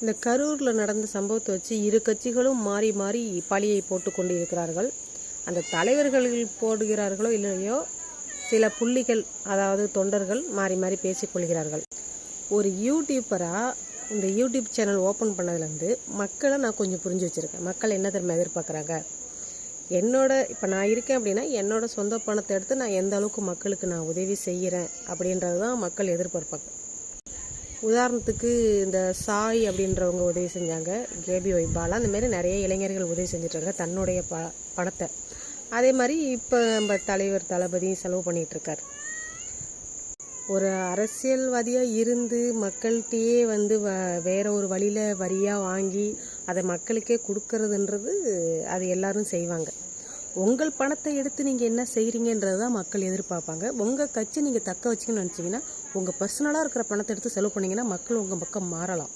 இந்த கரூரில் நடந்த சம்பவத்தை வச்சு இரு கட்சிகளும் மாறி மாறி பழியை போட்டு கொண்டு இருக்கிறார்கள் அந்த தலைவர்கள் போடுகிறார்களோ இல்லையோ சில புள்ளிகள் அதாவது தொண்டர்கள் மாறி மாறி பேசிக்கொள்கிறார்கள் ஒரு யூடியூப்பராக இந்த யூடியூப் சேனல் ஓப்பன் பண்ணதுலேருந்து மக்களை நான் கொஞ்சம் புரிஞ்சு வச்சுருக்கேன். மக்கள் என்ன திறமை எதிர்பார்க்குறாங்க? என்னோட இப்போ நான் இருக்கேன் அப்படின்னா என்னோட சொந்த பணத்தை எடுத்து நான் எந்த அளவுக்கு மக்களுக்கு நான் உதவி செய்கிறேன் அப்படின்றது தான் மக்கள் எதிர்பார்ப்பாங்க. உதாரணத்துக்கு இந்த சாய் அப்படின்றவங்க உதவி செஞ்சாங்க கேபி ஒய்பாலா அந்த மாதிரி நிறைய இளைஞர்கள் உதவி செஞ்சுட்டாங்க தன்னுடைய ப பணத்தை. அதே மாதிரி இப்போ நம்ம தலைவர் தளபதியும் செலவு பண்ணிகிட்ருக்கார் ஒரு அரசியல்வாதியாக இருந்து மக்கள்கிட்டயே வந்து வ வேற ஒரு வழியில் வரியாக வாங்கி அதை மக்களுக்கே கொடுக்கறதுன்றது அது எல்லாரும் செய்வாங்க. உங்கள் பணத்தை எடுத்து நீங்கள் என்ன செய்கிறீங்கன்றது தான் மக்கள் எதிர்பார்ப்பாங்க. உங்கள் கட்சி நீங்கள் தக்க வச்சிங்கன்னு நினச்சிங்கன்னா உங்கள் பர்சனலாக இருக்கிற பணத்தை எடுத்து செலவு பண்ணிங்கன்னா மக்கள் உங்கள் பக்கம் மாறலாம்.